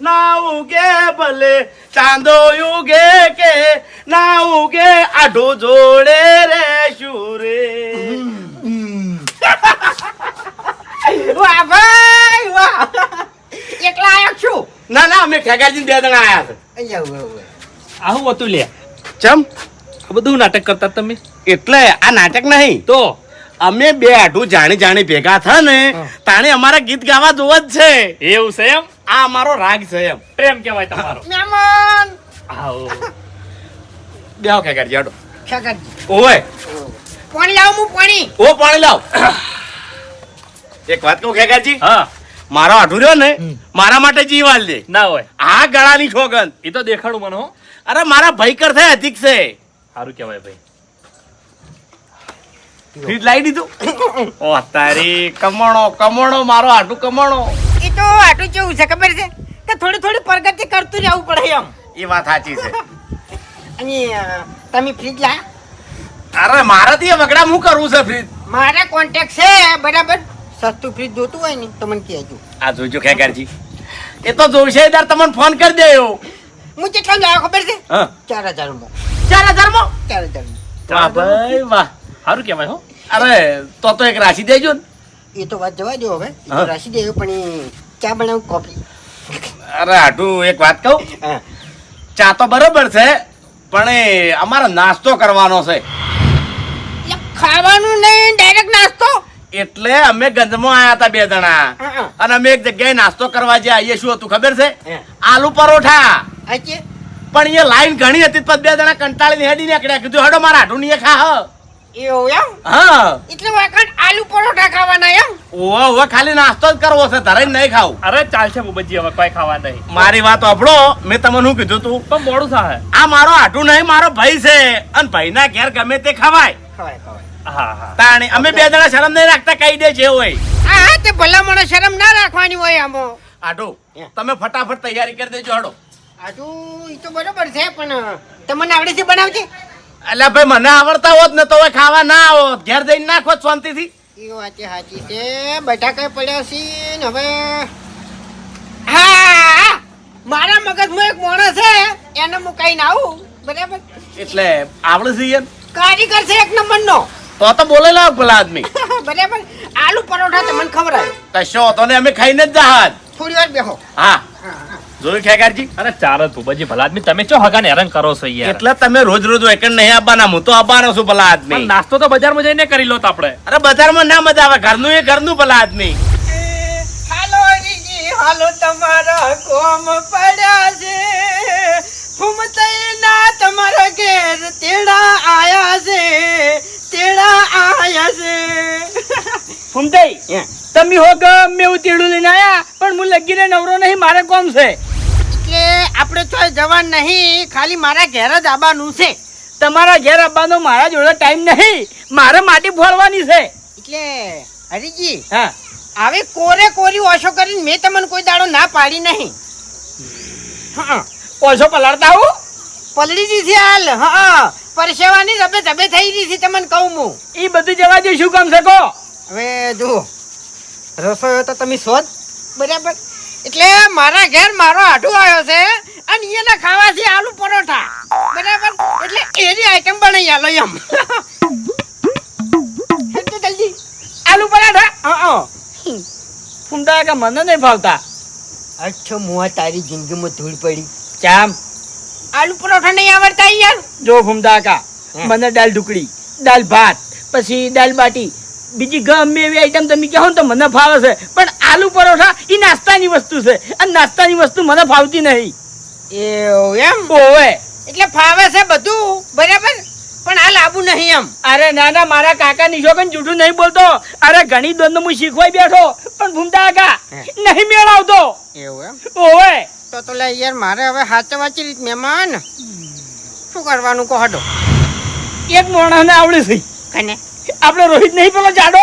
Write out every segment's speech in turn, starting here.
ના ઉગે ભલે ચાંદો યુગે કે ના ઉગે આઢો જોડે રે શુરે વાહ ભાઈ વાહ એકલા આયો છું ના ના અમે ખેગાજી બે જણા આયા છે અહીંયા. આવું હતું લે ચમ આ બધું નાટક કરતા તમે? એટલે આ નાટક નહીં. તો? અમે બે આઢું જાણી જાણી ભેગા થા ને તાણે અમારા ગીત ગાવા જોવા જ છે. એવું છે એમ? આ અમારો રાગ છે એમ. પ્રેમ કહેવાય તમારો. મહેમાન! આવો. બેહો ખેગાજી આડો. શંકરજી ઓય પાણી લાવ હું પાણી. ઓ પાણી લાવ. એક વાત કહું ખેગાજી હા. મારો આઢું રહ્યો ને મારા માટે જીવાલ દે. ના હોય. આ ગળાની ઠોગન એ તો દેખાડું મને હો. અરે મારા ભયકર થાય અધિક છે. સારું કહેવાય ભાઈ. ફ્રીજ લાવી દીધું? ઓ તારી કમણો કમણો મારો આટુ કમણો એ તો આટુ કેવું છે ખબર છે? કે થોડી થોડી પ્રગતિ કરતું રહેવું પડે એમ. એ વાત સાચી છે. અને તમે ફ્રીજ લા અરે મારાથી વગડા હું કરવું છે ફ્રીજ? મારા કોન્ટેક્ટ છે બરાબર. સસ્તું ફ્રીજ જોતું હોય ને તો મને કહેજો. આ જોજો ખેગારજી. એ તો જોશે તાર તમને ફોન કરી દેયો હું કેટલા લાવ્યો ખબર છે? ચાર હજારમાં. ચાર હજારમાં? ચાર હજારમાં. વાહ ભાઈ વાહ. સારું કહેવાય હો. અરે તો તો એક રાશી દેજો ને. એ તો વાત જવા દો હવે. રાશી દેવું પણ ચા બનાવું કોફી. અરે આટું એક વાત કહું? ચા તો બરોબર છે પણ એ અમારે નાસ્તો કરવાનો છે. ખાવાનું નહીં ડાયરેક્ટ નાસ્તો? એટલે અમે ગંજમાં આયા હતા બે જણા. અને અમે એક જગ્યાએ નાસ્તો કરવા જે આવીએ શું હતું ખબર છે? આલુ પરોઠા. પણ એ લાઈન ઘણી હતી પછી બે જણા કંટાળીને હેડી નીકળ્યા. કીધું હડો મારા આઢું નહીં ખા હ. એવું એમ? હા. એટલે વખત આલુ પરોઠા ખાવાના એમ? ઓવે ઓવે ખાલી નાસ્તો જ કરવો છે તારે નહીં ખાવું. અરે ચાલશે બુબજી હવે કોઈ ખાવા નહીં. મારી વાત અભડો મેં તમને શું કીધું તું? પણ મોડું થાય. આ મારો આઢું નહીં મારો ભાઈ છે. અને ભાઈના ઘેર ગમે તે ખવાય. ખવાય ખવાય. હા હા. તાણે અમે બે જણા શરમ નહીં રાખતા કહી દે છે હોય. હા હા તે ભલા મને શરમ ના રાખવાની હોય આમાં. આઢું તમે ફટાફટ તૈયારી કરી દેજો હડો આજુ એ તો બરોબર છે પણ તમને આવડે છે બનાવજે એટલે ભાઈ મને આવડતા હોત ને તો હવે ખાવા ના આવત. ઘેર જઈને નાખો શાંતિથી. એ વાત સાચી છે. બટાકા પડ્યા છે ને હવે હા મારા મગજમાં એક માણસ છે. એને હું કઈ આવું. બરાબર? એટલે આવડે છે કારીગર છે એક નંબરનો. તો તો બોલે લાવ પેલા આદમી. બરાબર? આલુ પરોઠા તમને ખવડાવે કશો તો ને અમે ખાઈને જ જહાજ થોડી વાર બેહો. હા. જોયું ખેગારજી અરે ચાર તું બજી ભલા આદમી તમે ચો હગાને હેરાન કરો છો યાર? એટલે તમે રોજ રોજ વેકન નહીં આવવાના હું તો આવવાનો છું ભલા આદમી. નાસ્તો તો બજારમાં જઈને કરી લો તો આપણે. અરે બજારમાં ના મજા આવે ઘરનું એ ઘરનું ભલા આદમી. હાલો રીજી હાલો તમારા કોમ પડ્યા છે. ફૂમતઈના તમારા ઘેર તેડા આયા છે. તેડા આયા છે. ફૂમતાઈ તમે હો ગમે એવું તેડું લઈને આયા પણ હું લગીને નવરો નહીં મારે કોમ છે? એટલે આપણે તો જવાન નહીં ખાલી મારા ઘેર જ આવવાનું છે. તમારા ઘેર આવવાનો મારા જોડે ટાઈમ નહીં મારે માટી ફોડવાની છે. એટલે હરીજી હા. આવી કોરે કોરી ઓછો કરીને મેં તમને કોઈ દાડો ના પાડી નહીં. હા. ઓછો પલાળતા હું. પલળી દીધી હાલ હા. પરસેવાની રબે ધબે થઈ ગઈ છે તમને કહું હું. એ બધું જવા દે શું કામ છે કહો. હવે જુઓ. રસોઈ તો તમે શોધ. બરાબર? એટલે મારા ઘેર મારો આઢું આવ્યો છે અને એને ખાવા છે આલુ પરોઠા. બરાબર? એટલે એની આઈટમ બનાવી આલો એમ. જલ્દી. આલુ પરાઠા? હા હા. ફૂમતા કે મને નહીં ભાવતા અચ્છો મુઆ તારી જિંદગીમાં ધૂળ પડી. ચામ. આલુ પરોઠા નહીં આવડતા યાર જો ફૂમતા મને દાલ ઢુકડી દાલ ભાત પછી દાલ બાટી. બીજી ગમે એવી આઈટમ તમે કહો ને તો મને ફાવે છે. પણ આલુ પરોઠા એ નાસ્તાની વસ્તુ છે. અને નાસ્તાની વસ્તુ મને ફાવતી નહીં. એવું એમ? ઓવે. એટલે ફાવે છે બધું બરાબર? પણ આ લાબુ નહીં એમ. અરે ના ના મારા કાકા નિશો પણ જૂઠું નહીં બોલતો. અરે ઘણી દોન હું શીખવાઈ બેઠો. પણ ભૂમતા કાકા નહીં મેળવતો. એવું એમ? ઓવે. તો તો લે યાર મારે હવે હાચે વાંચી રીત મહેમાન. શું કરવાનું કહો હડો. એક મોણાને આવડે છે. કને? આપણો રોહિત નહીં પેલો જાડો?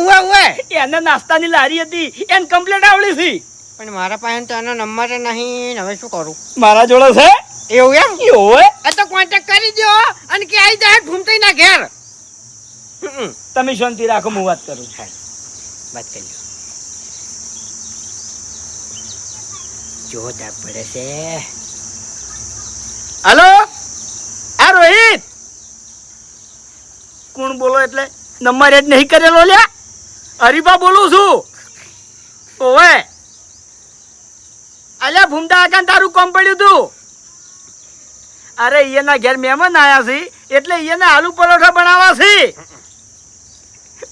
ઉવે ઉવે. એને નાસ્તાની લારી હતી એને કમ્પ્લેટ આવડી છે. પણ મારા પાસે તો એનો નંબર નહીં હવે શું કરું? મારા જોડે છે? એવું એમ? એ ઓવે એ તો કોન્ટેક્ટ કરી દો અને કે આવી જાય ઘૂમતી ના ઘેર. તમે શાંતિ રાખો હું વાત કરું. વાત કરી જોરદાર પડે છે. હલો? આ રોહિત? કોણ બોલો એટલે? નંબર એડ નહીં કરેલો લ્યા? હરીફા બોલું છું. ઓવે. અલ્યા ભૂમતા આકાન તારું કોમ પડ્યું તું. અરે એના ઘેર મહેમાન આવ્યા છે એટલે એને આલુ પરોઠા બનાવવા છે.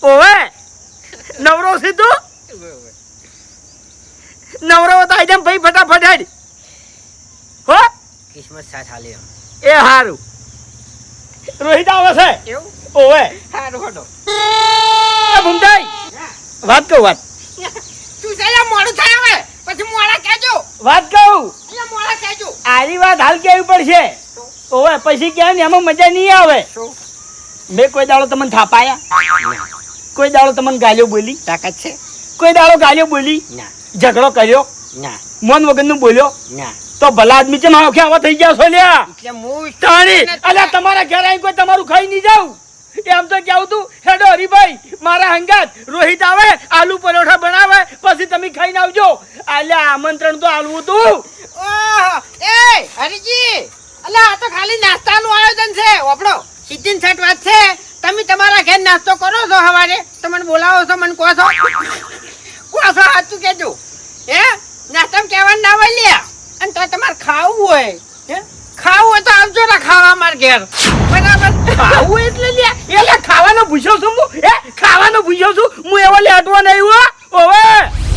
ઓવે. નવરો તું? નવરો તો આઈટમ ભાઈ ફટાફટ હેડ હો? કિસ્મત સાથ હાલે એ હારું. રોહિત આવે છે. એવું? ઓવે. હારું હટો એ ભૂમતાઈ વાત કહું વાત. તું ચાલે મોડું થાય હવે. પછી મોડા કહેજો. વાત કહું. એટલે મોડા કહેજો. આરી વાત હાલ કેવી પડશે. ઓવે પછી ક્યાં એમાં મજા નહીં આવે. મેં કોઈ દાડો તમને થાપાયા? કોઈ દાડો તમને ગાલ્યો બોલી? તાકાત છે? કોઈ દાડો ગાલ્યો બોલી? ના. ઝઘડો કર્યો? ના. મન વગરનું બોલ્યો? ના. તો ભલા આદમી છે મારો આવા થઈ ગયા છો લ્યા? તાણી અલ્યા તમારા ઘરે આવી કોઈ તમારું ખાઈ નહીં જાવ એમ તો કેવું તું હેડો હરીભાઈ મારા હંગાત. રોહિત આવે આલુ પરોઠા બનાવે પછી તમે ખાઈને આવજો. અલ્યા આમંત્રણ તો આલવું તું. ઓહો એ હરીજી અલા આ તો ખાલી નાસ્તાનું આયોજન છે. ઓપડો સિદ્ધિન છઠ વાત છે. તમે તમારા ઘેર નાસ્તો કરો છો સવારે. તમને બોલાવો છો મને કહો છો. કહો હાચું કેજો હે? નાસ્તામાં કહેવાનું ના હોય લ્યા અને તો તમારે ખાવું હોય હે? ખાવું હોય તો આવજો ને ખાવા માર ઘેર. બરાબર? ખાવું એટલે લ્યા એટલે ખાવાનો ભૂસો છું હું. હે? ખાવાનો ભૂસો છું. હું એવો લેટવા નહીં હો. હવે.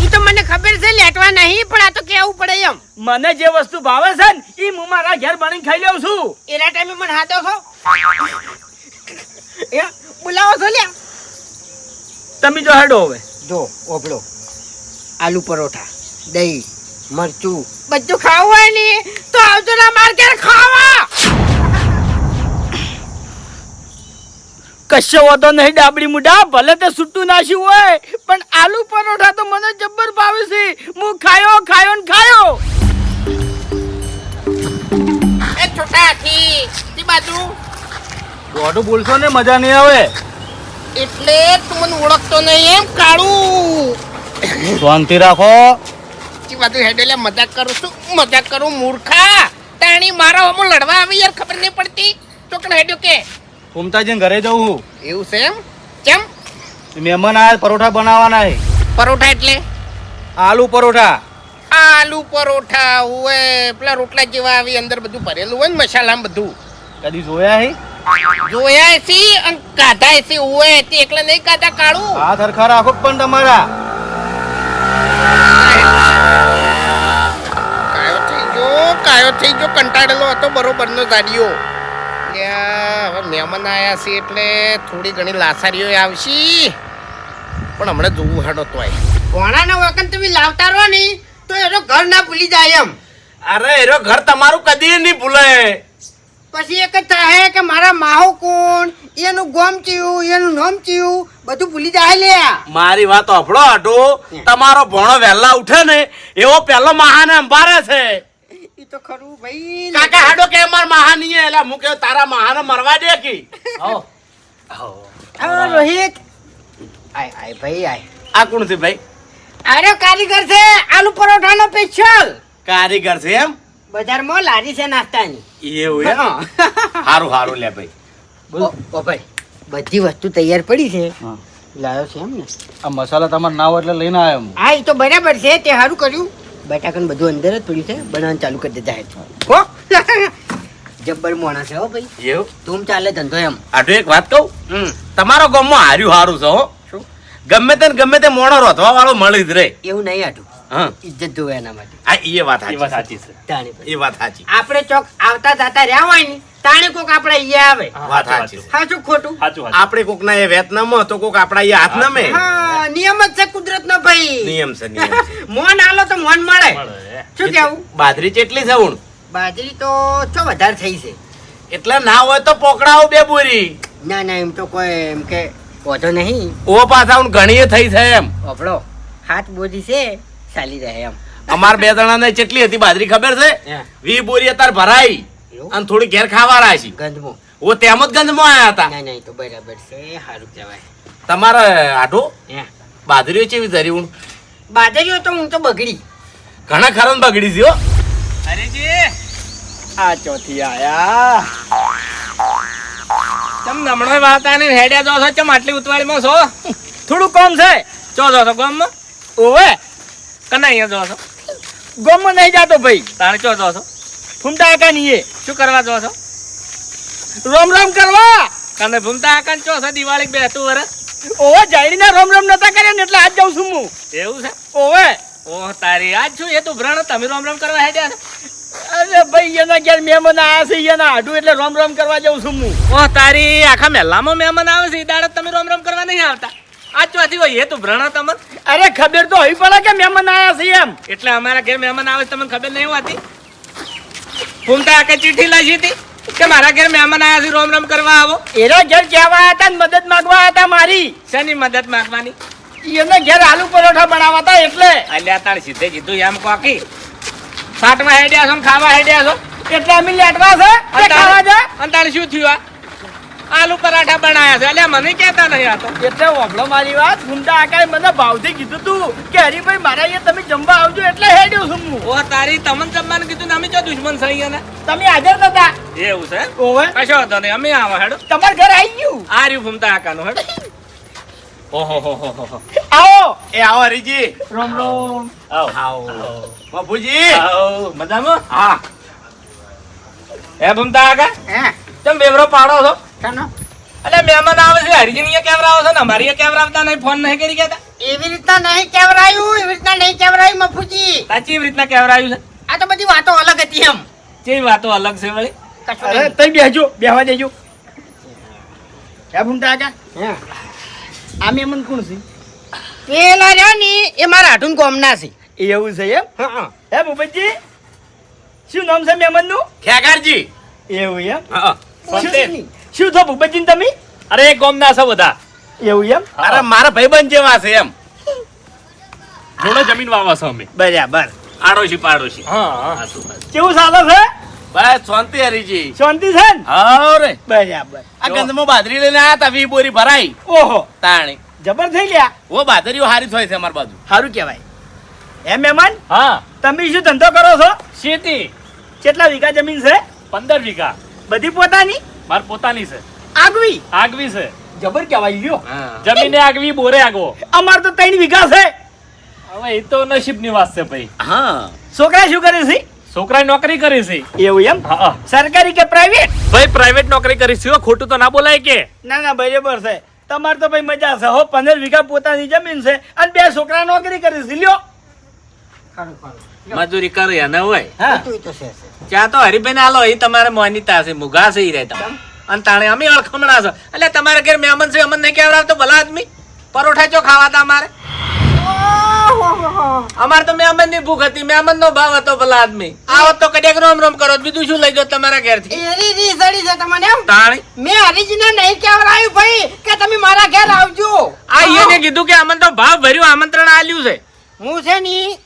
એ તો મને ખબર છે લેટવા નહીં પણ આ તો કેવું પડે એમ. મને જે વસ્તુ ભાવે છે ને એ હું મારા ઘેર બની ખાઈ લઉં છું. એના ટાઈમે મને હાથો છો? એ બોલાવો છો લ્યા તમે જો હેડો હવે. જો ઓભળો. આલુ પરોઠા દહીં મરચું. બધું ખાવું હોય ને તો આવજો ના માર્કેટ ઘેર ખાવા. કશો વાંધો નહીં ડાબડી મુઢા ભલે તે છૂટું નાશ્યું હોય પણ આલુ પરોઠા તો મને જબ્બર ભાવે છે. હું ખાયો ખાયો ને ખાયો. એ છોટા હાથી તી બાજુ. દોઢું બોલશો ને મજા નહીં આવે. એટલે તું મને ઓળખતો નહીં એમ કાળું. શાંતિ રાખો. બધું હેડેલે મજાક કરું છું. મજાક કરું મૂર્ખા. તાણી મારા હોમો લડવા આવી યાર ખબર નહીં પડતી. ચોકન હેડ્યો કે? ફૂમતાજીને ઘરે જવું હું. એવું છે એમ? કેમ? મહેમાન આયા પરોઠા બનાવવાના છે. પરોઠા એટલે? આલુ પરોઠા. આલુ પરોઠા હોય પેલા રોટલા જેવા આવી અંદર બધું ભરેલું હોય ને મસાલામાં બધું. કદી જોયા હે? જોયા છે અને કાઢા છે હોય તે એકલા નહીં કાઢા કાળું? હાથ હરખા રાખો પણ તમારા. કાયો થઈ ગયો કંટાળેલો હતો બરોબરનો નો લ્યા, હવે મહેમાન આયા છે એટલે થોડી ઘણી લાસારીઓ આવશે. પણ હમણાં જોવું હાડો તોય. ભોણાના વખત તમે લાવતા રહો ને તો એનો ઘર ના ભૂલી જાય એમ. અરે એરો ઘર તમારું કદી નહીં ભૂલે. પછી એક જ થાય કે મારા માહો કોણ એનું ગોમ ચીયું એનું નામ ચીયું બધું ભૂલી જાય લે. મારી વાત અફળો હાટુ તમારો ભણો વહેલા ઉઠે ને એવો પહેલો મહાને અંબારે છે. તો ખરું ભાઈ કાકા હાડો કે અમાર મહાની હે એટલે હું કે તારા મહાને મરવા દે કી? આવો રોહિત. આય આય ભાઈ આય. આ કોણ છે ભાઈ? અરે કારીગર છે આલુ પરોઠાનો સ્પેશિયલ કારીગર છે એમ? બજારમાં લારી છે નાસ્તાની. એવું એમ? હારું હારું લે ભાઈ. ઓ ઓ ભાઈ બધી વસ્તુ તૈયાર પડી છે. હા. લાયો છે એમ ને આ મસાલા તમારે ના હોય એટલે લઈને આવ્યો હું. હા એ તો બરાબર છે તે સારું કર્યું. બટાકાનું બધું અંદર જ પડ્યું છે. બનાવવાનું ચાલુ કરી દેતા હે. જબ્બર મોણા છે હો ભાઈ. એવું? તું ચાલે ધંધો એમ. આટલું એક વાત કહું? હમ. તમારો ગામમાં હાર્યું હારું છે હો. શું? ગમે તે ગમે તે મોણો રોધવા વાળો મળી જ રે એવું નહીં આટું હા ઇજ્જત જોવે એના માટે. આ એ વાત એ વાત સાચી સાચી છે. તાણી એ વાત સાચી. આપણે ચોક આવતા જતા રહ્યા હોય ને તાણે કોક આપણે અહીંયા આવે. વાત સાચી સાચું ખોટું? આપણે કોક ના એ વેતનામ તો કોક આપણા અહીંયા હાથ નમે હા નિયમ જ છે કુદરત નો ભાઈ. નિયમ છે નિયમ મોન આલો તો મોન મળે. મળે. શું કેવું? બાજરી કેટલી છે ઉણ બાજરી તો છો વધારે થઈ છે. એટલે ના હોય તો પોકડાઓ બે બોરી. ના ના એમ તો કોઈ એમ કે વધો નહીં. ઓ પાછા ઉણ ઘણી થઈ છે એમ. ઓપડો હાથ બોધી છે. ચાલી જાય એમ. અમાર બે જણા ને કેટલી હતી બાજરી ખબર છે? વી બોરી અત્યારે ભરાઈ એવું? અને થોડી ઘેર ખાવા રાશી ગંધમો ઓ તેમ જ ગંજમાં આયા હતા. નહીં નહીં તો બરાબર છે. સારું કહેવાય. તમારે આટો બાજરીઓ બાદરીઓ ચેવી ધરી હું બાજરીઓ તો હું તો બગડી. ઘણા ખરા ને બગડી છે હો. હરીજી. આ ચોથી આયા. તમ હમણાં વાત આને હેડ્યા જો છો ચમ આટલી ઉતવાળીમાં છો? થોડું કોમ છે. ચો જો છો કોમ ઓવે. કના અહીંયા જો છો? ગોમમાં નહીં જાતો ભાઈ. તારે ચો જો છો? ફૂમતા આકા નહીં એ. શું કરવા જો છો? રોમ રોમ કરવા. કને ભૂમતા આકાન ચો છો? દિવાળી બેસતું વરસ? ઓવે જાડીના રોમ રોમ નતા કર્યા ને એટલે આજ જાઉં છું હું. એવું છે? ઓવે ઓહ તારી આજ છું એ તું ભ્રણ તમે રોમ રોમ કરવા હેડ્યા અરે ભાઈ એના ઘેર મહેમાન આયા છે એના આડું એટલે રોમ રોમ કરવા જાઉં છું હું. ઓહ તારી આખા મહેલામાં મહેમાન આવે છે એ દાડે તમે રોમ રોમ કરવા નહીં આવતા. આજ ચોથી હોય એ તો ભ્રણા તમને. અરે ખબર તો હોય પડે કે મહેમાન આવ્યા છે એમ. એટલે અમારા ઘેર મહેમાન આવે તમને ખબર નહીં હોતી ફૂમતા આકે ચીઠી લાવી હતી કે મારા ઘેર મહેમાન આવ્યા છે રોમ રોમ કરવા આવો. એના ઘેર કહેવા આયા હતા ને મદદ માંગવા હતા મારી. શેની મદદ માંગવાની? એને ઘેર આલુ પરોઠા બનાવવા હતા એટલે. અલ્યા તાણ સીધે કીધું એમ કોકી. સાટમાં હેડ્યા છો ખાવા હેડ્યા છો? એટલે અમે લેટવા છે ખાવા અને તારે શું થયું આ? આલુ પરાઠા બનાયા છે. એટલે મને કહેતા નહીં આતો એટલે ઓભળો મારી વાત. ગુંડા આકાએ મને ભાવથી કીધું તું. કે હરીભાઈ મારા અહીંયા તમે જમવા આવજો એટલે હેડ્યો છું હું. ઓ તારી તમને જમવાનું કીધું ને અમે ચો દુશ્મન છે અહીંયા તમે હાજર નતા. એવું છે? ઓવે. કશો હતો નહીં અમે આવો હેડો. તમાર ઘર આવી ગયું. આ રહ્યું ભૂમતા આકાનું હેડો. ઓહો હો હો હો હો આવો. એ આવો હરીજી. રોમ રોમ. આવો. આવો. બાપુજી. આવો. મજામાં? હા. એ ભૂમતા આકા? હે. તમે બેવરો પાડો છો? કાનો? અલે મહેમાન આવે છે. હરિજન અહીંયા કેમેરા આવે છે ને? અમારી કેમેરા આવતા નહીં? ફોન નહીં કરી ગયા એવી રીતના નહીં કેવરાયું એવી રીતના નહીં કેવરાયું મફુજી. સાચી એવી રીતના કેમેરા આવ્યું છે? આ તો બધી વાતો અલગ હતી એમ. જે વાતો અલગ છે વળી? અરે. તઈ બેહજો બેહવા દેજો. હે ફૂમતા આગા હે. આ મહેમાન કોણ છે? પેલા રહ્યા ને એ મારા હાટુન કોમના છે. એવું છે એમ? હા, હા. હે ભૂપતજી? શું નામ છે મહેમાનનું? ખેગારજી. એવું એમ? હા શું શું થો ભૂપતજી તમે? અરે એક ગોમના છો બધા. એવું એમ? અરે મારા ભાઈબંધ જેવા છે એમ. જોડે જમીન વાવા છો અમે. બરાબર. આડોશી પાડોશી. હા. કેવું ચાલે છે? બસ શાંતિ હરીજી. શાંતિ છે ને? હા રે. બરાબર. આ ગંધમાં બાદરી લઈને આયા તા વી બોરી ભરાઈ. ઓહો. તાણી. જબર થઈ ગયા? ઓ બાદરીઓ હારી થાય છે અમારી બાજુ. સારું કહેવાય. એમ મહેમાન? હા. તમે શું ધંધો કરો છો? શેતી. કેટલા વીઘા જમીન છે? પંદર વીઘા. બધી પોતાની? માર પોતાની છે. આગવી. આગવી છે. જબર કહેવાય લ્યો. જમીને આગવી બોરે આગવો. અમાર તો ત્રણ વીઘા છે. હવે એ તો નસીબની વાત છે ભાઈ. હા. છોકરા શું કરે છે? છોકરાએ નોકરી કરી છે. એવું એમ? હા સરકારી કે પ્રાઇવેટ ભાઈ પ્રાઇવેટ નોકરી કરી છે ખોટું તો ના બોલાય કે. ના ના બરાબર છે. તમારે તો ભાઈ મજા છે હો. પંદર વીઘા પોતાની જમીન છે અને બે છોકરા નોકરી કરી છે. લ્યો. મજૂરી કરે એને હોય. હા. તો હરિભાઈ આલો એ તમારે મોનિતા છે મુગા છે ઈ તમે અને તાણે અમે અળખમણા છો. એટલે તમારે ઘેર મહેમાન છે અમને નહીં તો ભલા આદમી? પરોઠા ચો ખાવા તા અમારે? અમારે તો મહેમાનની ભૂખ હતી મહેમાન નો ભાવ હતો ભલા આદમી. આવો તો કડેક રોમ રોમ કરો બીજું શું લઈ ગયો તમારા ઘેરથી એરી રી સડી છે તમને એમ? તાણી? મે હરીજી ને નહીં કેવરાયું ભાઈ કે તમે મારા ઘેર આવજો. આ એને કીધું કે અમને તો ભાવ ભર્યું આમંત્રણ આલ્યું છે. હું છે ની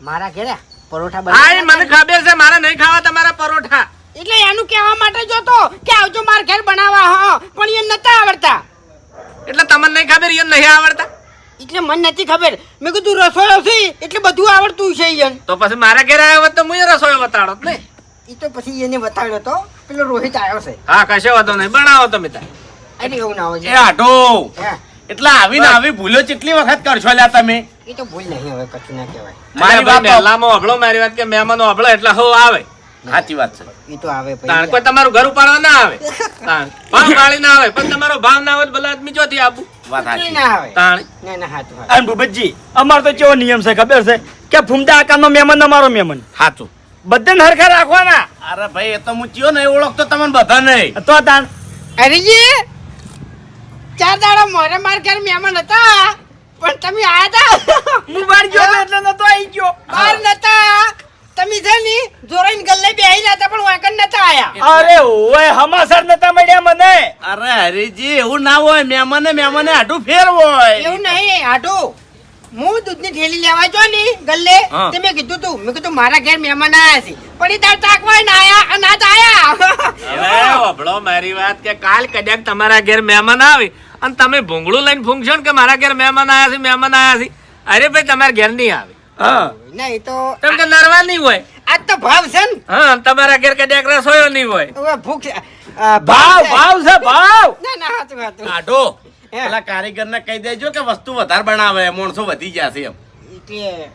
મારા ઘેરે પરોઠા બનાવી એ મને ખબર છે મારા નહીં ખાવા તમારા પરોઠા. એટલે એનું કહેવા માટે જ હતો કે આવજો માર ઘેર બનાવવા હા પણ એ નતા આવડતા. એટલે તમને નહીં ખબર એ નહીં આવડતા? એટલે મને નથી ખબર. મેં કીધું રસોડો છે એટલે બધું આવડતું છે એમ તો પછી મારા ઘેર આવ્યો તો હું રસોઈ બતાડો ને? એ તો પછી એને બતાવ્યો તો પેલો રોહિત આવ્યો છે. હા કશો વાંધો નહીં બનાવો તમે તાર એટલે એવું ના એ હોય આટો હે, એટલે આવીને આવી ભૂલો કેટલી વખત કરશો લ્યા તમે? એ તો ભૂલ નહીં હવે કશું ના કહેવાય. મારી મારી વાત તો- અભળો મારી વાત કે મહેમાનો અભળો એટલે હો આવે. સાચી વાત છે. એ તો આવે તાણ કોઈ તમારું ઘર ઉપાડવા ના આવે. તાણ ભાવ વાળી ના આવે પણ તમારો ભાવ ના હોય ભલા આદમી ચોથી આપું. વાત સાચી. ના આવે. તાણ? ના ના હાચું હાચું. અને ભૂપતજી અમાર તો કેવો નિયમ છે ખબર છે? કે ફૂમતા આકાનો મહેમાન અમારો મહેમાન. સાચું બધાને હરખા રાખવાના. અરે ભાઈ એ તો હું ચિયો નહીં ઓળખતો તમને બધા નહીં તો તાણ. અરે ચાર દાડા મોરે માર ઘેર મહેમાન હતા. પણ તમે આયા હતા હું બહાર ગયો તો એટલે નતો આવી ગયો. બહાર નતા. તમે છે ને જોરાઈને ગલ્લે બેહી નતા પણ વાંકન નતા આયા. અરે ઓય હમાસર નતા મળ્યા મને. અરે હરીજી એવું ના હોય મહેમાને મહેમાને આટું ફેર હોય. એવું નહીં આટું હું દૂધની થેલી લેવા જો ની ગલ્લે તે મેં કીધું તું મેં કીધું મારા ઘેર મહેમાન આયા છે. પણ એ તાર હોય ના આયા અને ના જ આયા. હવે હોભળો મારી વાત કે કાલ કદાચ તમારા ઘેર મહેમાન આવે. અને તમે ભૂંગળું લઈને ફૂંકશો ને કે મારા ઘેર મહેમાન આયા છે મહેમાન આયા છે? અરે ભાઈ તમારા ઘેર નહીં આવે. હા. ના તો કે નરવા નહીં હોય. આજ તો ભાવ છે ને. હા તમારા ઘેર કદાચ રસોયો નહીં હોય. ભૂખ ભાવ છે. ભાવ છે ભાવ. ના ના હાચું હાચું આઢો પેલા કારીગરને કહી દેજો કે વસ્તુ વધારે બનાવે માણસો વધી જશે એમ. એટલે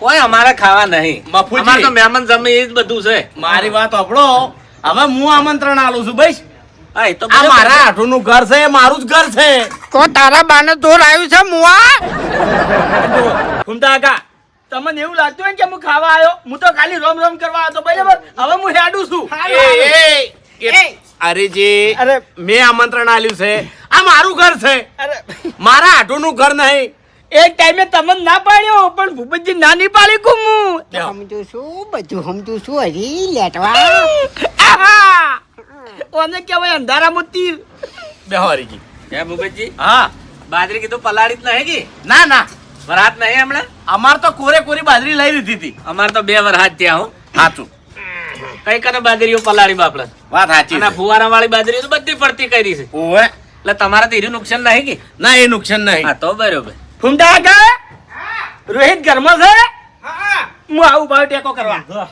કોઈ અમારે ખાવા નહીં. બાપુજી. તો મહેમાન જમે એ જ બધું છે. મારી વાત આપણો હવે હું આમંત્રણ આલું છું ભાઈ હા તો મારા આઠું ઘર છે મારું જ ઘર છે. તો તારા બાને જોર આવ્યું છે મુઆ ઘૂમતા કાકા તમને એવું લાગતું હોય કે હું ખાવા આવ્યો? હું તો ખાલી રોમ રોમ કરવા બરાબર? હવે હું હેડું છું. એ, એ, એ, અરે જે અરે. મેં આમંત્રણ આલ્યું છે આ મારું ઘર છે. અરે. મારા આઠું ઘર નહીં. એક ટાઈમે તમને ના પાડ્યો પણ ભૂપતજી ના નહીં પાડી કું હું. સમજુ છું બધું સમજુ છું હજી લેટવા આહા! ઓને કહેવાય અંધારામાં તીર. બેહો હરીજી હે ભૂપતજી હા. બાજરી કીધું પલાળી જ નહીં કે? ના ના. વરહાત નહીં હમણાં? અમાર તો કોરે કોરી બાજરી લઈ લીધી હતી. અમારે તો બે વરહાત ત્યાં હો. સાચું કઈ કને બાજરીઓ પલાળી બાપડે? વાત સાચી અને ફુવારા વાળી બાજરી તો બધી પડતી કરી છે. ઓવે. એટલે તમારે તો એનું નુકસાન નહીં કે? ના એ નુકસાન નહીં. હા તો બરોબર. ઘૂમતા કાકા રોહિત ઘરમાં છે? હું. આવું ભાવ ટેકો કરવા.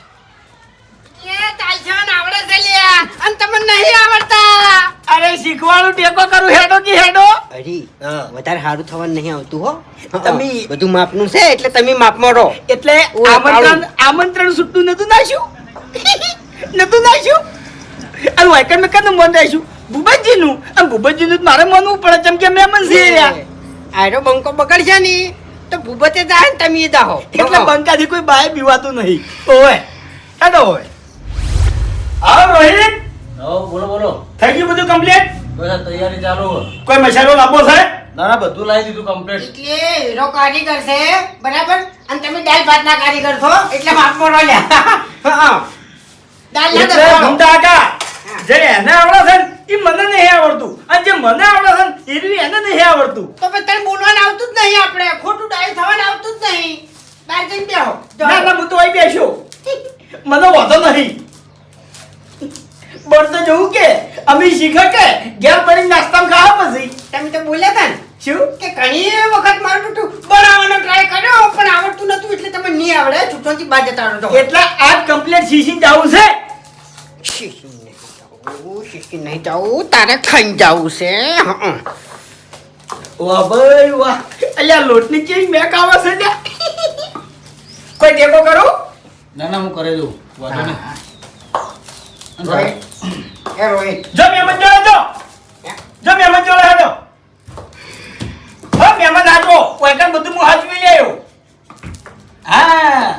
એ તાલસન આવડે છે લ્યા. અને તમને નહીં આવડતા. અરે શીખવાનું ટેકો કરું હેડો કે હેડો? અરે વધારે સારું થવાનું નહીં આવતું હો. તમે- બધું માપનું છે એટલે તમે માપમાં રહો. એટલે આમંત્રણ આમંત્રણ નતું નાખ્યું? નતું વાયકણ મેં કનું મન રાખ્યું ભૂપતજીનું? અને ભૂપતજીનું મારે માનવું પડે કેમ કે મહેમાન છે યાર. આયરો બંકો બગડશે ને તો ભૂપતે જાય ને તમે જાઓ એટલે બંકાથી કોઈ બાય પીવાતું નહીં. ઓય હેડો ઓવે હા રોહિત. હો બોલો બોલો. થઈ ગયું બધું કમ્પ્લીટ તૈયારી ચાલુ કોઈ મસાલો લાવવો છે? ના ના બધું લાવી દીધું કમ્પ્લીટ એટલે હીરો કારીગર છે બરાબર? અને તમે દાલ ભાત ના કારીગર છો એટલે માફ કરો લ્યા હા. દાલ ના દબાવો. ઘૂમતા જે એને આવડે છે એ મને નહીં આવડતું. અને જે મને આવડે છે ને એ રહ્યું એને નહીં આવડતું. તો પછી તને બોલવાનું આવતું જ નહીં આપણે. ખોટું ડાય થવાનું આવતું જ નહીં. બહાર જઈને બેહો. ના ના હું તો અહીં બેસ્યો. મને વાંધો નહીં. તો જવું કે અમે શીખે કે ઘેર પડી નાસ્તા ખાવા પછી. તમે તો બોલ્યા હતા ને? શું? કે ઘણી વખત મારું તું બનાવવાનો ટ્રાય કર્યો પણ આવડતું નતું એટલે તમે નહીં આવડે. છૂટોથી બાદ જતા રહો. છો. એટલે આજ કમ્પ્લીટ શીશી જવું છે? શીશી નહીં જવું શીશી નહીં જાવું, તારે ખાઈ જવું છે. હં. વાહ ભાઈ વાહ. અલ્યા લોટની કેવી મેક આવે છે ને કોઈ ટેકો કરો? ના ના હું કરી દઉં. વાંધો નહીં. રોહિત, જો મહેમાન જોડે જો. જો મહેમાન જોડે હેડો હો મહેમાન આજો કોઈ કાંઈ બધું હું હાચવી લેયો હા.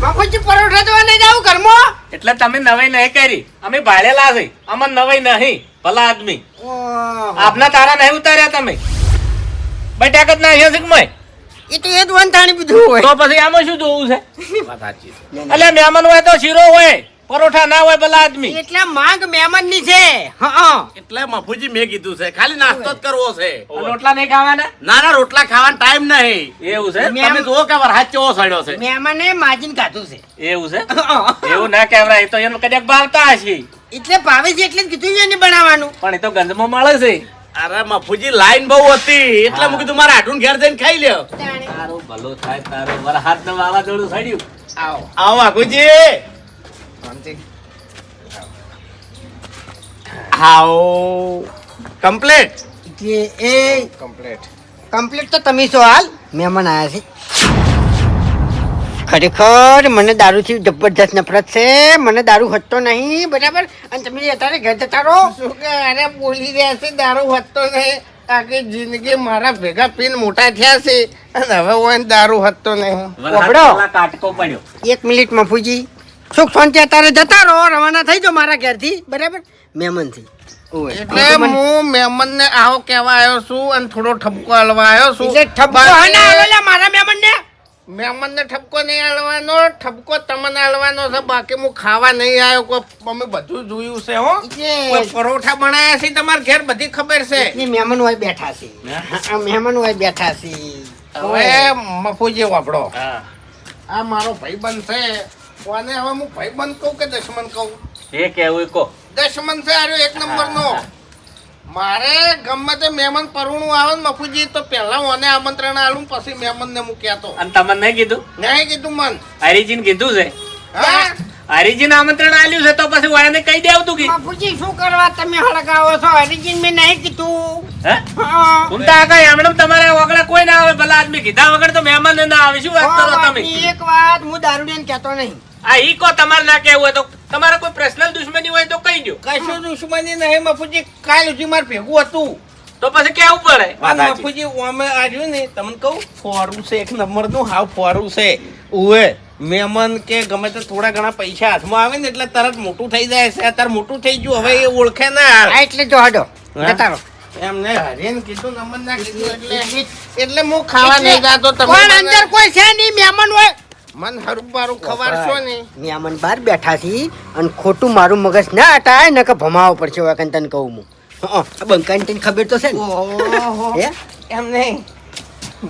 બાપુજી પરોઠા જોવા નહીં જાવું ઘરમાં? એટલે તમે નવાઈ નહીં કરી. અમે ભાડેલા છે. અમે નવાઈ નહીં ભલા આદમી. આપના તારા નહીં ઉતાર્યા તમે. બેઠા જ ના અહીંયા મય? એ તો એ જ વંતાણી બધું હોય. તો પછી આમાં શું જોવું છે? એટલે મહેમાન હોય તો શીરો હોય પરોઠા ના હોય ભલા આદમી. એટલે માંગ મહેમાનની છે. હં. એટલે મફુજી મેં કીધું છે ખાલી નાસ્તો જ કરવો છે. રોટલા નહીં ખાવાના? ના ના રોટલા ખાવાનો ટાઈમ નહીં. એવું છે? તમે જુઓ કે વરસાદ સડ્યો છે. મહેમાને માજીને ખાધું છે. એવું છે? એવું ના કહેવાય એ તો એનું કદાચ ભાવતા હશે. એટલે ભાવે છે એટલે જ કીધું છે એને બનાવવાનું. પણ એ તો ગંધમાં મળે છે. અરે મફુજી લાઈન બહુ હતી. એટલે મૂકી તું મારા આઠું ઘેર જઈને ખાઈ લ્યો. તારો ભલો થાય તારો મારા હાથ ને વાવાઝોડું સડ્યું. આવો. આવો વાઘુજી. હાઓ કમ્પ્લીટ? એ કમ્પ્લીટ. કમ્પ્લીટ તો તમે છો હાલ. મહેમાન આવ્યા છે. ખરેખર મને દારૂથી જબરજસ્ત નફરત છે. મને દારૂ હટતો નહીં બરાબર? અને તમે અત્યારે ઘર જતા રહો. શું કે અરે બોલી રહ્યા છે? દારૂ હતો નહીં. આખી જિંદગી મારા ભેગા પીન મોટા થયા છે. અને હવે હું દારૂ હતો નહીં. કાટકો પડ્યો? એક મિનિટ મફુજી સુખ શાંતિ અત્યારે જતા રહો. રવાના થઈ જાઓ મારા ઘરથી બરાબર? મહેમાનથી. એટલે હું મહેમાનને આવો કહેવા આવ્યો છું અને થોડો ઠપકો હલવા આવ્યો છું. ઠપકો મારા મહેમાન મારા મહેમાનને ઠપકો નહીં આલવાનો ઠપકો તમને આલવાનો છે બાકી હું ખાવા નહીં આવ્યો કોઈ અમે બધું જોયું છે હો. કોઈ પરોઠા બનાયા છે તમારા ઘેર બધી ખબર છે. એ મહેમાન હોય બેઠા છે. મહેમાન હોય બેઠા છે. હવે મફુજી વાપડો આ મારો ભાઈબંધ છે. કોને હવે હું ભાઈબંધ કહું કે દશમન કહું? જે કેવું કો દશમન છે આર્યો એક નંબર નો મારે ગમે તે મહેમાન પરુણું આવે ને મફુજી તો પહેલા મને આમંત્રણ આલું પછી મહેમાન ને હું કહેતો અને તમને નહીં કીધું? નહીં કીધું મન. હરિજીન કીધું છે? હરિજીન આમંત્રણ આલ્યું છે તો પછી વાળાને કહી દેવું તું કે મફુજી શું કરવા તમે હળગાવો છો? હરિજીન મેં નહીં કીધું. હે? હા. ઘૂમતા કાકા એમણે તમારે વગર કોઈ ના આવે ભલા આદમી કીધા વગર તો મહેમાન ના આવે. શું વાત કરો તમે? એક વાત હું દારૂડિયાને કહેતો નહીં. આ ઈ કો તમારે ના કેવું હોય તો તમારે કોઈ પર્સનલ દુશ્મની હોય તો કહી દો કશું દુશ્મની નહીં મફુજી કાલ સુધી મારે ભેગું હતું. તો પછી કેવું પડે? મફુજી અમે આવ્યું ને તમને કહું ફોરું છે એક નંબરનું હાવ ફોરું છે. ઉવે મહેમાન કે ગમે તે થોડા ઘણા પૈસા હાથમાં આવે ને એટલે તરત મોટું થઈ જાય છે. અત્યારે મોટું થઈ ગયું હવે એ ઓળખે ના આ એટલે જો હડો બતાવો. એમને હરીને કીધું નંબર ના કીધું એટલે એટલે હું ખાવા નહીં જાતો તમે અંદર કોઈ છે નહીં મહેમાન હોય. મન હરું ખવાડશો ને. મન બહાર બેઠા છી અને ખોટું મારું મગજ ના હટાય ને કે ભમાવો પડશે હવે કંઈ તને કહું હું. બંકાની તને ખબર તો છે ને? એમ નહીં.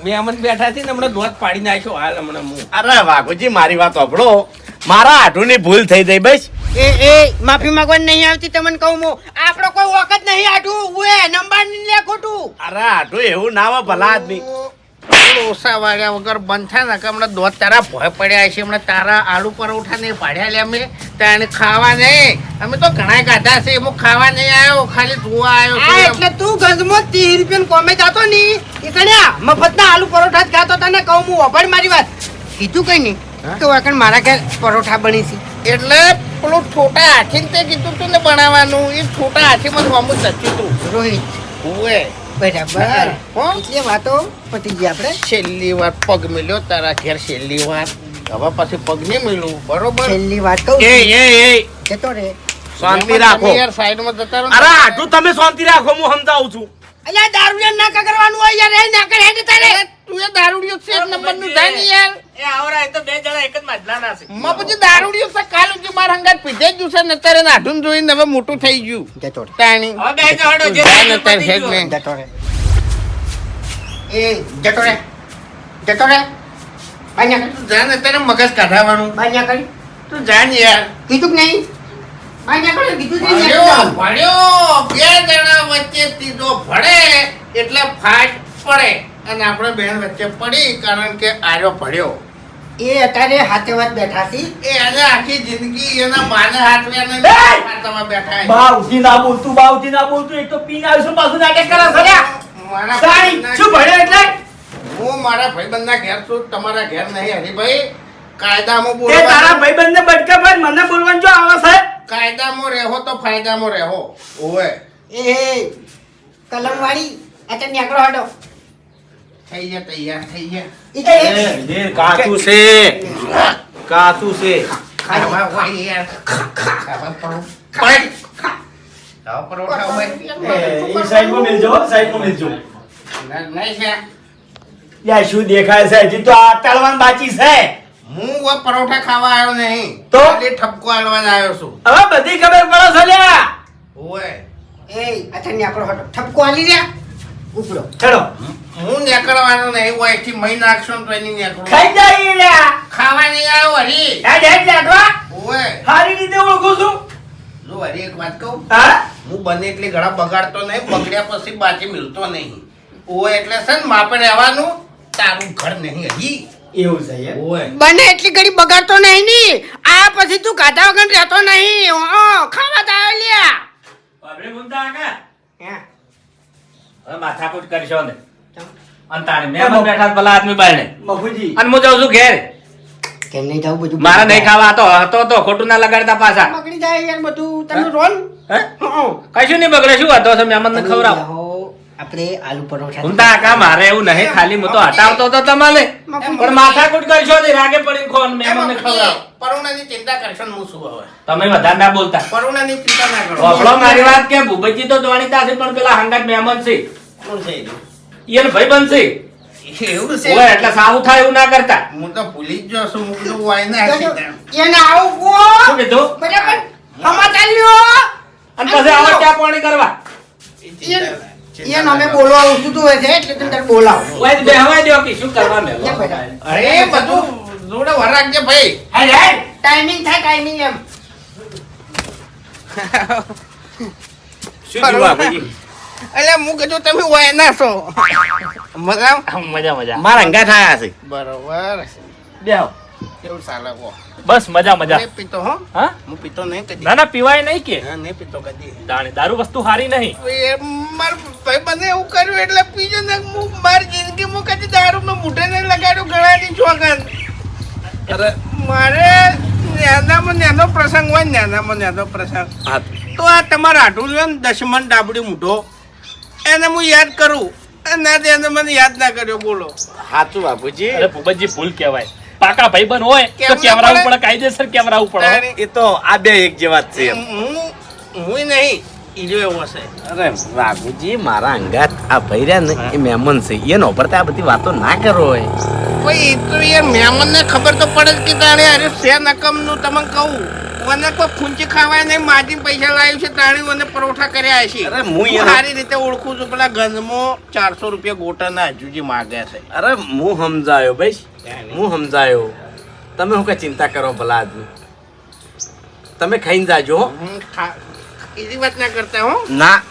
મેમન બેઠા છે ને હમણાં દોત પાડી નાખ્યો. હાલ હમણાં હું. અરે વાઘુજી મારી વાત સાંભળો. મારા આઠુની ભૂલ થઈ ગઈ બસ. એ એ માફી માંગવાની નહીં આવતી તમને કહું હું. આપણો કોઈ વખત નહીં આઠું ઉએ નંબર નહીં લે ખોટું. અરે આઠું એવું ના હોય ભલા આદમી. ઓછા વાળ્યા વગર બંધ થાય ને કે હમણાં દોધ તારા ભય પડ્યા છે હમણાં તારા આલુ પરોઠા નહીં પાડ્યા લે અમે. તાણે ખાવા નહીં. અમે તો ઘણા ગાધા છે હું ખાવા નહીં આવ્યો ખાલી જોવા આવ્યો એટલે તું ગંજમો ત્રીસ રૂપિયા કોમે જાતો ની એ કણ્યા મફતના આલુ પરોઠા જ ખાતો તને કહું હું વભાડ મારી વાત. કીધું કઈ નહીં. તો વાકણ મારા ઘેર પરોઠા બની છે. એટલે પેલું છોટા હાથી તે કીધું તું ને બનાવવાનું એ છોટા હાથીમાં હમું સચ્યું તું રોહિત. ઓએ બરાબર. એટલે વાતો પતી ગઈ આપણે? છેલ્લી વાર પગ મિલ્યો તારા ઘેર છેલ્લી વાર હવે પછી પગ નહીં મિલું બરોબર? છેલ્લી વાત કહું એ એ એ. જતો રે શાંતિ રાખો. યાર સાઈડમાં જતા રહો અરે આટલું તમે શાંતિ રાખો હું સમજાવું છું. અલ્યા દારૂ ના કરવાનું હોય યાર. એ ના કરે તારે તું એ દારૂડિયો છે એક નંબરનું થાય ને યાર. એ આવરા એ તો બે જણા એક જ માજલાના છે. માં પછી દારૂડિયો છે કાલ સુધી મારા હંગાત પીધે જ છે ને અત્યારે નાઢું જોઈને હવે મોટું થઈ ગયું. જતો તાણી. હવે બે જણો જે ને થાય હેડ પતી જતો રે એ જતો રે જતો રે બાન્યા તું જા ને અત્યારે મગજ કાઢાવાનું. બાન્યા કરી. તું જા ને યાર. કીધું કે નહીં? બાન્યા કરી. કીધું કે નહીં? ભણ્યો ભણ્યો. બે જણા વચ્ચે ત્રીજો ભળે એટલે ફાટ પડે. અને આપણે બેન વચ્ચે પડી કારણ કે આર્યો પડ્યો. એ અત્યારે હાથે વાત બેઠા છે. એ એને આખી જિંદગી એના માને હાથ ને હાથમાં બેઠા છે. બાવજી ના બોલતું બાવજી ના બોલતું એક તો પીને આવશું પાછું નાટક કરે મારા સારી શું ભણ્યો એટલે? હું મારા ભાઈબંધના ઘેર છું તમારા ઘેર નહીં હરીભાઈ. કાયદામાં તે તારા બોલવા ભાઈબંધને બટકે ભાઈ મને બોલવાનું જો આવે છે. કાયદામાં રહેવો તો ફાયદામાં રહેવો ઓય એ કલમવાળી અત્યારે નીકળો હડો થઈ ગયા તૈયાર થઈ ગયા એ- કાચું છે. કાચું છે. ખાવા હોય યાર. ખાવા પડો પડ ખાવા પરોઠા હોય. એ એ સાઈડમાં મેલજો સાઈડમાં મેલજો. નહીં છે. યાર શું દેખાય છે? હજી તો આ તળવાન બાકી છે. હું પરોઠા ખાવા આવ્યો નહીં. તો? ખાલી ઠપકો આલવા આવ્યો છું. હવે બધી ખબર પડે છે લ્યા. ઓય. એ હડો ઠપકો આલી રહ્યા ઉપડો. ચલો હું નીકળવાનો નહીં હોયથી મહી નાખશો તો એની નીકળું. ખાઈ જાય લ્યા. ખાવા નહીં આવ્યો હરી હેડ હેડ લાડવા ઓય. હારી રીતે ઓળખું છું. જો હરી એક વાત કહું. હા? હું બને એટલી ઘણા બગાડતો નહીં બગડ્યા પછી બાકી મિલતો નહીં. ઓય એટલે છે ને માપે રહેવાનું તારું ઘર નહીં હજી. એવું છે ઓય. બને એટલી ઘડી બગાડતો નહીં ની. આ પછી તું કાઢા વગર રહેતો નહીં. હં, ખાવા તો લ્યા. હે, હવે માથાકૂટ કરશો ને. ચમ. અને તાણે બેઠા ભલા આદમી બારણે મફુજી. અને હું જાઉં છું ઘેર. કેમ નહીં જાવું બધું? મારે નહીં ખાવા હતો હતો તો ખોટું ના લગાડતા પાછા. બગડી જાય યાર બધું. તમે રોન? હે? કશું નહીં બગડે શું હતો છે મહેમાન ને આપણે આલુ પરોઠા ઘૂમતા કાકા મારે એવું નહીં ખાલી હું તો હટાવતો હતો તમારે. પણ માથાકૂટ કરશો નહીં રાગે પડીને ખોન મહેમાન ને ખવડાવ. પરુણાની ચિંતા કરશો હું શું હવે? તમે વધારે ના બોલતા. પરુણાની ચિંતા ના કરો. મારી વાત કે ભૂપતજી તો જાણીતા છે પણ પેલા હંગાત મહેમાન છે. શું છે એ? એને ભાઈ બનશે. એવું છે? ઓય, એટલે સાવું થાય એવું ના કરતા. હું તો ભૂલી જ ગયો હું કીધું વાય ના એને આવું કહો. શું કીધું? બરાબર? સમાચાર લ્યો. અને પછી આવો ચા પાણી કરવા? એને અમે બોલવા ઉઠું હોય છે એટલે તમે બોલાવો. ઓય, બેહવા દ્યો કે શું કરવા મેલો? અરે બધું જોડે વર ભાઈ. ટાઈમિંગ થાય ટાઈમિંગ એમ. શું બાપુજી? એટલે હું કીધું તમે વાય છો. મજા મજા મજા. મારા અંગા થયા છે. બરોબર. બેહો. કેવું ચાલે બસ મજા મજા. પીતો હો. હા? હું પીતો નહીં કદી. ના ના પીવાય નહીં કે. હા નહીં પીતો કદી. દાણે દારૂ વસ્તુ હારી નહીં. એ માર ભાઈ બંને એવું કર્યું એટલે પીજો ને હું મારી જિંદગીમાં કદી દારૂમાં મૂઢે નહીં લગાડ્યું ગળાની ચોગન અરે. મારે નાનામાં નાનો પ્રસંગ હોય ને નાનો પ્રસંગ. પ્રસંગ તો આ તમારા લ્યો ને દશમન ડાબડી મૂઢો? એને હું યાદ કરું. ના દે એને મને યાદ ના કર્યો બોલો. સાચું બાપુજી. અરે ભૂપતજી ભૂલ કહેવાય. પાકા ભાઈબંધ હોય તો કેમેરા ઉપર કાયદેસર કેમેરા ઉપર એ તો આ બે એક જેવા જ છે હું હું નહીં ઈજો એવો છે. અરે બાપુજી મારા અંગાત આ ભાઈ રહ્યા ને એ મહેમાન છે. એનો પર આ બધી વાતો ના કરો હોય. ભાઈ એ તો યાર મહેમાનને ખબર તો પડે જ કે તાણે અરે છે નકમનું તમને કહું. મને કોઈ ફૂંચી ખાવાય નહીં માજી પૈસા લાવ્યું છે તાણે મને પરોઠા કર્યા છે. અરે હું સારી રીતે ઓળખું છું પેલા ગંજમાં ચારસો રૂપિયા ગોટાના હજુજી માગ્યા છે. અરે હું સમજાયો ભાઈ. હું સમજાયો. તમે હું કઈ ચિંતા કરો ભલા આદમી. તમે ખાઈને જાજો એવી વાત ના કરતા હો. ના.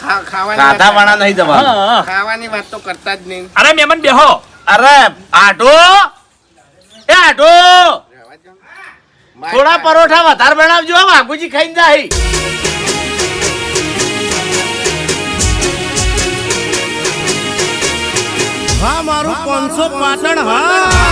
ખા- ખાવાની વાત ખાધા વાળા નહીં જવાનું. ખાવાની વાત તો કરતા જ નહીં. અરે મેમન બેહો. અરે આટો. એ આટો. થોડા પરોઠા વધારે બનાવજો વાઘુજી ખાઈને જાય. હા મારું પાંચસો પાટણ હા.